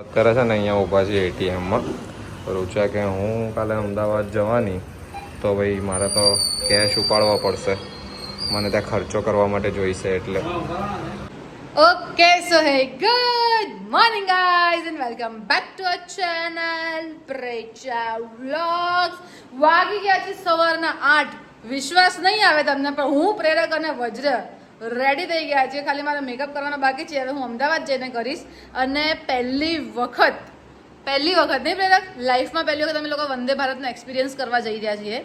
અત્યારે છે ને, અહીંયા ઊભા છીએ એટીએમમાં રૂચા કે હું કાલે અમદાવાદ જવાની, તો ભાઈ મારે તો કેશ ઉપાડવા પડશે. મને ત્યાં ખર્ચો કરવા માટે જોઈશે એટલે. Okay so hey good morning guys and welcome back to a channel Precha vlogs વાગી ગયા છે સવારના આઠ. વિશ્વાસ નહીં આવે તમને, પણ હું પ્રેરક અને વજ્ર રેડી થઈ ગયા છે. ખાલી મારે મેકઅપ કરવાનો બાકી છે. હવે હું અમદાવાદ જઈને કરીશ. અને પહેલી વખત પહેલી વખત નહીં પ્રેરક લાઈફમાં પહેલી વખત અમે લોકો વંદે ભારતનો એક્સપિરિયન્સ કરવા જઈ રહ્યા છીએ.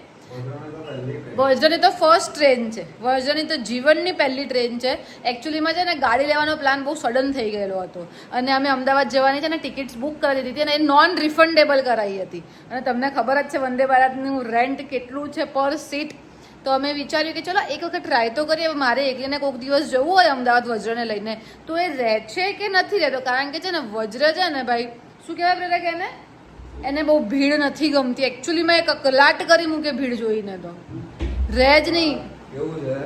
વર્જની તો ફર્સ્ટ ટ્રેન છે. વર્ઝની તો જીવનની પહેલી ટ્રેન છે. એકચ્યુઅલીમાં છે ને ગાડી લેવાનો પ્લાન બહુ સડન થઈ ગયેલો હતો. અને અમે અમદાવાદ જવાની છે ને ટિકિટ્સ બુક કરી દીધી અને એ નોન રિફંડેબલ કરાવી હતી. અને તમને ખબર જ છે વંદે ભારતનું રેન્ટ કેટલું છે પર સીટ તો અમે વિચાર્યું કે ચલો એક વખત ટ્રાય તો કરીએ. મારે એકલીને કોઈક દિવસ જવું હોય અમદાવાદ વજ્રને લઈને. તો એ રહે છે કે નથી રહેતો? કારણ કે છે ને વજ્ર છે ને ભાઈ શું કહેવાય પ્રેરક એને? એને બહુ ભીડ નથી ગમતી. એકચ્યુઅલી મેં કકલાટ કરી મૂકે ભીડ જોઈને તો. રહે જ નહીં. એવું છે.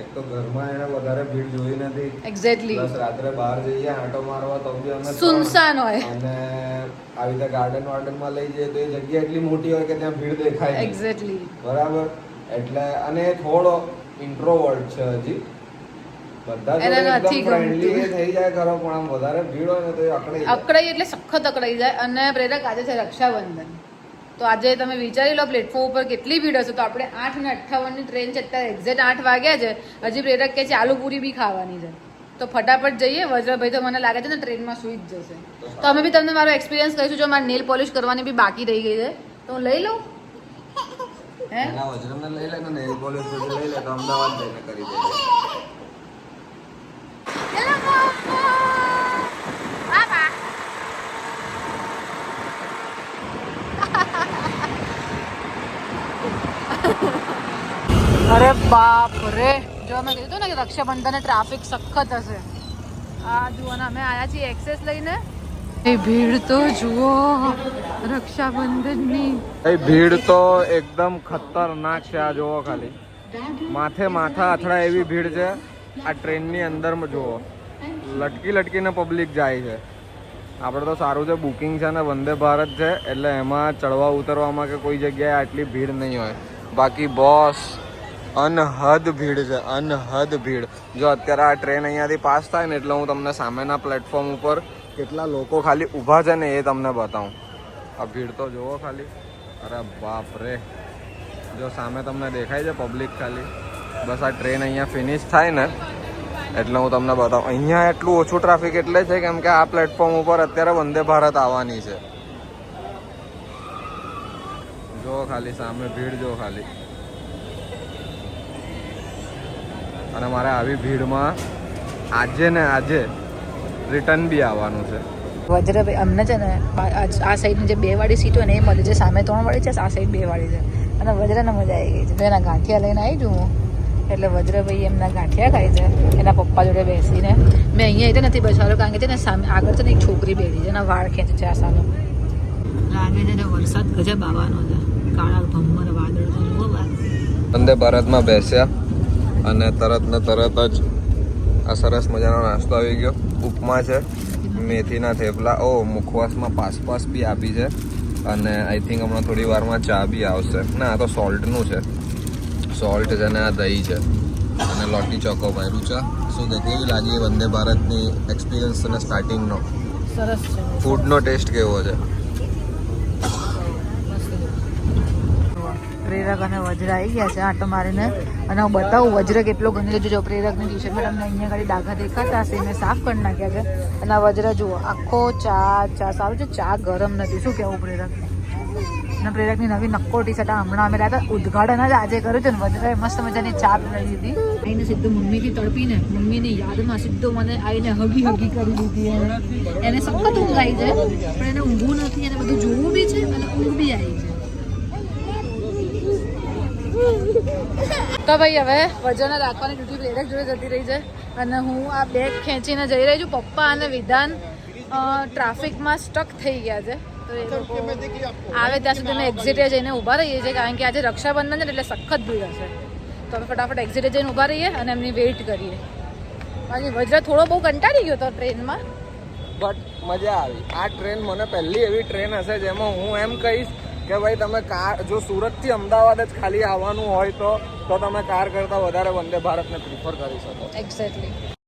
એક તો ઘરમાં એને વધારે ભીડ જોઈ નથી. એક્ઝેક્ટલી પ્લસ રાત્રે બહાર જઈએ આંટો મારવા તો બી અમે સુનસાન હોય. અને આવી રીતે ગાર્ડન વાર્ડનમાં લઈ જઈએ તો એ જગ્યા એટલી મોટી હોય કે ત્યાં ભીડ દેખાય એક્ઝેક્ટલી બરાબર? એટલે અને થોડો ઇન્ટ્રોવર્ટ છે હજી. બધા એકદમ. એ થઈ જાય ખરો પણ આમ વધારે ભીડ હોય ને તો એ અકળાઈ અકળાઈ એટલે સખત અકળાઈ જાય. અને પ્રેરક આજે છે રક્ષાબંધન. તો આજે તમે વિચારી લો પ્લેટફોર્મ ઉપર કેટલી ભીડ હશે. તો આપણે આઠ ને અઠ્ઠાવનની ટ્રેન છે અત્યારે એક્ઝેક્ટ આઠ વાગ્યા છે. હજી પ્રેરક કે છે આલુપુરી બી ખાવાની છે. તો ફટાફટ જઈએ. વજ્રભાઈ તો મને લાગે છે ને ટ્રેનમાં સુઈ જ જશે. તો અમે બી તમને મારો એક્સપિરિયન્સ કહીશું. જો મારે નેલ પોલિશ કરવાની બી બાકી રહી ગઈ છે. તો હું લઈ લઉં હે? એના વજ્રને લઈ લે ને nail polish બધું લઈ લે તો અમદાવાદ જઈને કરી દેજે અરે બાપ. રે જો અમે કીધું ને કે રક્ષાબંધન ટ્રાફિક સખત હશે. આ જુઓ ને અમે આયા છીએ એક્સેસ લઈને. એ ભીડ તો જુઓ, રક્ષાબંધનની. એ ભીડ તો એકદમ ખતરનાક છે આ જોવો ખાલી. માથે માથા અથડા એવી ભીડ છે, આ ટ્રેનની અંદર જુઓ. લટકી લટકીને પબ્લિક જાય છે. આપણે તો સારું છે બુકિંગ છે ને વંદે ભારત છે, એટલે એમાં ચડવા ઉતરવામાં કે કોઈ જગ્યાએ આટલી ભીડ નહીં હોય. બાકી બોસ, અનહદ ભીડ છે, અનહદ ભીડ. જો અત્યારે આ ટ્રેન અહીંયાથી પાસ થાય ને એટલે હું તમને સામેના પ્લેટફોર્મ ઉપર કેટલા લોકો ખાલી ઊભા છે ને એ તમને બતાવું. આ ભીડ તો જુઓ ખાલી. અરે બાપ રે. જો સામે તમને દેખાય છે પબ્લિક ખાલી. બસ આ ટ્રેન અહીંયા ફિનિશ થાય ને, એટલે હું તમને બતાવું. અહીંયા એટલું ઓછું ટ્રાફિક એટલે છે કેમ કે આ પ્લેટફોર્મ ઉપર અત્યારે વંદે ભારત આવવાની છે. જો ખાલી સામે ભીડ જો ખાલી. અને મારે આવી ભીડમાં આજે ને આજે રિટર્ન બી આવવાનું છે. વજ્રભાઈ અમને છે ને આ સાઈડની જે બે વાળી સીટ હોય ને એ મળી છે સામે ત્રણ વાળી છે આ સાઈડ બે વાળી છે. અને વજ્રને મજા આવી ગઈ છે. તો એના ગાંઠિયા લઈને આવી છું હું એટલે વજ્રભાઈ એમના ગાંઠિયા ખાય છે. એના પપ્પા જોડે બેસીને. મેં અહીંયા એટલે નથી બેસાડ્યો કારણ કે છે ને સામે આગળ છે ને એક છોકરી બેઠી છે એના વાળ ખેંચે છે આ સામે. લાગે છે ને વરસાદ ગજબ આવવાનો છે. કાળા ભમ્મર વાદળ વંદે ભારતમાં બેસ્યા. અને તરત ને તરત જ આ સરસ મજાનો નાસ્તો આવી ગયો. ઉપમા છે મેથીના થેપલા. ઓ મુખવાસમાં પાસ પાસ બી આપી છે. અને આઈ થિંક હમણાં થોડી વારમાં ચા બી આવશે. ના આ તો સોલ્ટનું છે. સોલ્ટ છે ને આ દહીં છે. અને લોટી ચોકો ભાઈ ચા શું કે કેવી લાગી વંદે ભારતની એક્સપિરિયન્સ અને સ્ટાર્ટિંગનો સરસ છે. ફૂડનો ટેસ્ટ કેવો છે? પ્રેરક અને વજ્ર આવી ગયા છે આટો મારીને. અને હું બતાવું, વજ્ર કેટલો ગંદો જો પ્રેરકની ટી શર્ટ તમને અહીંયા ખાલી ડાઘા દેખાતા હશે એને સાફ કરી નાખ્યા છે. અને વજ્ર જુઓ, આખો ચા ચા સારું છે, ચા ગરમ નથી. શું કહેવું પ્રેરક? અને પ્રેરકની નવી નક્કો ટી શર્ટ હમણાં અમે હતા. ઉદઘાટન જ આજે કર્યું છે ને, વજ્રાએ મસ્ત મજાની ચા પીવડાવી દીધી આવીને સીધું મમ્મીથી તડપીને, મમ્મીની યાદમાં સીધું મને આવીને હગી હગી કરી દીધી એને એને સખત ઊંઘ આવી છે પણ એને ઊંઘવું નથી, એને બધું જોવું બી છે અને ઊંઘ બી આવી છે તો ભાઈ હવે વજન રાખવાની ડ્યુટી પ્રેરક જોડે જતી રહી છે. અને હું આ બેગ ખેંચીને જઈ રહી છું. પપ્પા અને વિધાન ટ્રાફિકમાં સ્ટક થઈ ગયા છે. આવે ત્યાં સુધી અમે એક્ઝિટે જઈને ઊભા રહીએ છીએ, કારણ કે આજે રક્ષાબંધન છે એટલે સખત ભીડ હશે. તો અમે ફટાફટ એક્ઝિટે જઈને ઊભા રહીએ અને એમની વેઇટ કરીએ. બાકી વજ્ર થોડો બહુ કંટાળી ગયો હતો ટ્રેનમાં બટ મજા આવી. આ ટ્રેન મને પહેલી એવી ટ્રેન હશે જેમાં હું એમ કહીશ કે ભાઈ તમે કાર, જો સુરતથી અમદાવાદ જ ખાલી આવવાનું હોય તો તો તમે કાર કરતાં વધારે વંદે ભારતને પ્રિફર કરી શકો. એક્ઝેક્ટલી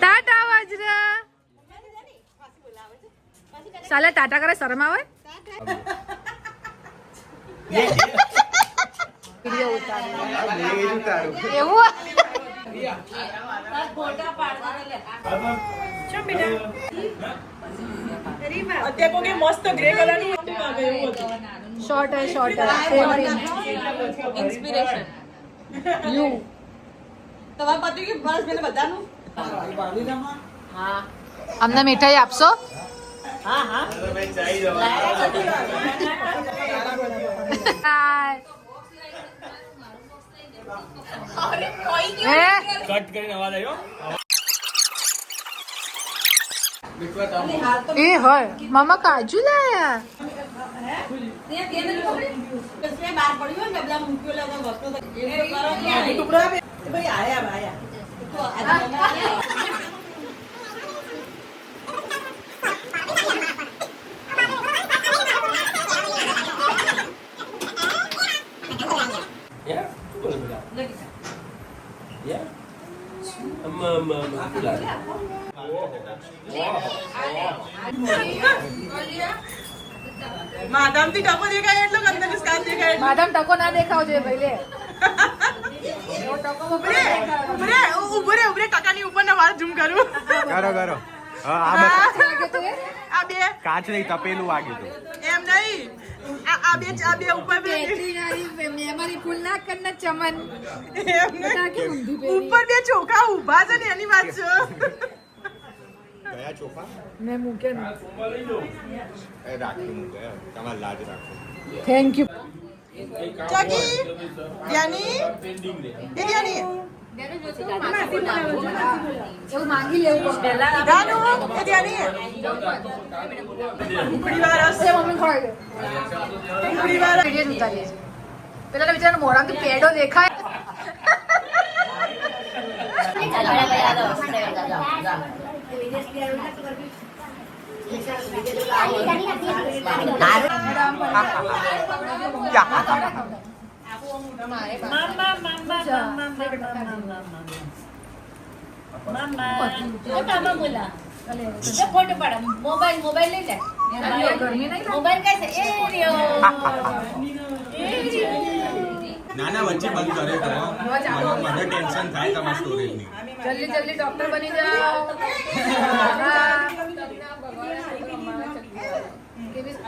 ટાટા વાજરા સાલે ટાટા કરે શરમ આવે? એવું શોર્ટ શોર્ટ ઇન્સ્પિરેશન યુ તમારા પતિ કે બસ પેલે બધાનું? અમને મીઠાઈ આપશો? હા હા. કટ કરીને અવાજ આવ્યો? એ હોય. મામા કાજુ લાયા. બહાર પડ્યું ને બધા મૂક્યો લાગે વસ્તુ માધામથી ટકો દેખાય એટલો અંદર સ્કાચ દેખાય. માધમ ટકો ના દેખાવ જોઈએ ભાઈ લે ઉભરે ઉભરે ઉભરે ઉભરે ઉપરના વાળ ઝૂમ કરું. કરો કરો. લાગે તો એ? આ બે. કાચ નહીં તપેલું વાગ્યું હતું એમ નહીં. આ આ બે આ બે ઉપર બે મેમરી ફૂલ ના કરના ચમન. ઉપર બે ચોખા ઊભા છે ને એની વાત છે. કયા ચોખા? મેં મૂક્યા ને. એ રાખી તમારે લાજ રાખો. થેન્ક યુ ચકી ધ્યાની એ ધ્યાની પેલા બિચારા મોઢામાંથી પેડો દેખાય. મોબાઈલ મોબાઈલ લઈ લે મોબાઈલ કઈ છે એ રહ્યો ના ના વચ્ચે બંધ કર્યો તો મને મને ટેન્શન થાય તમારા સ્ટોરેજની જલ્દી જલ્દી ડોક્ટર બની જાઓ લે બેટા લે લે વિડિયો છે યાર થોડા આમ સાઈડમાં આવો મેદાનમાં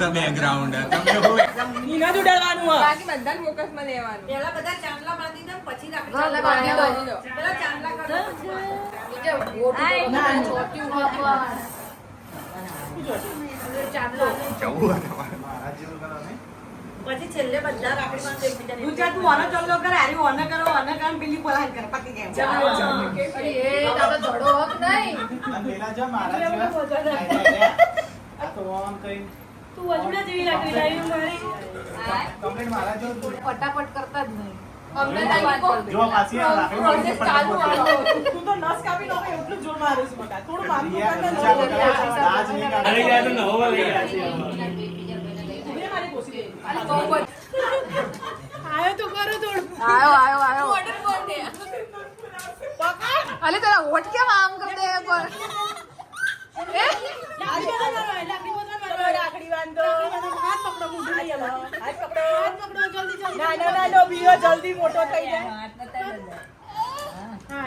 મસ્ત બેકગ્રાઉન્ડ નીના જ ઉડાડવાનું બાકી બધા ફોકસમાં લેવાનું. પેલા બધા ચાંદલા બાંધી દો પછી ચાંદલા બાંધી દો. પેલા ચાંદલા કરો પછી છેલ્લે બધા રાખડી ગુજરાત તું ઓનો ચમલો કરે હારી ઓનો કરો ઓનો કામ પેલી પોલાન કરે પતી ગયા તું વજુડા જેવી લાગી લાવી મારી. ફટાફટ કરતા જ નહીં. અમને પ્રોસેસ ચાલુ આવો. તું તો નસ કાપી નાખે એટલું જોર મારું છું બકા. થોડું મારું અરે ગયા તો નવો લઈ ગયા છે મારી કોશી આયો તો કરો થોડું આયો આયો આયો. ઓર્ડર કોણ દે અલે તારા હોઠ કેમ આમ કર દે પર એ રાખડી બાંધો હાથ પકડો હાથ પકડો જલ્દી જલ્દી ના ના ના જલ્દી મોટો થઈ જાય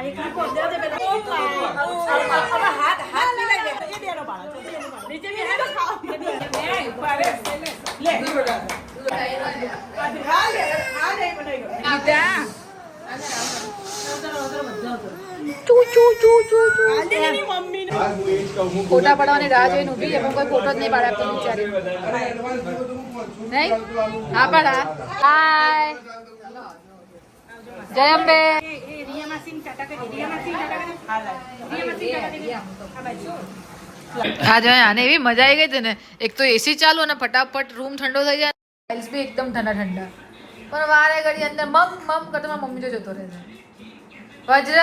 એક હાથ પહોંચ્યા છે પેલા. હવે હાથ હાથ મિલાઈ દે. એ બેનો પાડો પાડો. નીચે બે હાથ ખાઓ. બે. બે ઉપર લે. હા, લે. હા, લે, બનાવી દો. ચૂ ચૂ ચૂ ચૂ ચૂ. આજે એની મમ્મીને ફોટા પડવાની રાહ જોઈને ઊભી એમ કોઈ ફોટો જ નહીં પાડે આપતી બિચારી. નહીં? હા પાડા હાય જય અંબે. હા જો. આને એવી મજા આવી ગઈ હતી ને. એક તો એસી ચાલુ અને ફટાફટ રૂમ ઠંડો થઈ જાય. ટાઇલ્સ બી એકદમ ઠંડા ઠંડા પણ વારે ઘડી અંદર મમ મમ કરતા મમ્મી જો જતો રહે છે. વજ્ર?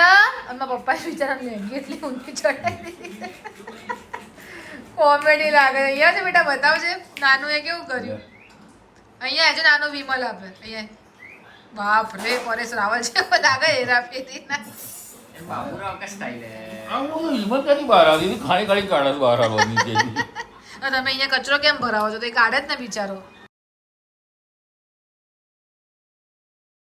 એમના પપ્પા બિચારા લેંગી એટલી ઊંધી ચડાવી દીધી. કોમેડી લાગે અહીંયા છે બેટા બતાવજે. નાનું એ કેવું કર્યું? અહીંયા આજે નાનો વિમલ આપે. અહીંયા. બાપ રે પરેશ રાવલ છે. લાગે હેરા ફેરી ના તમે અહીંયા કચરો કેમ ભરાવો છો? તો એ કાઢે જ ને બિચારો.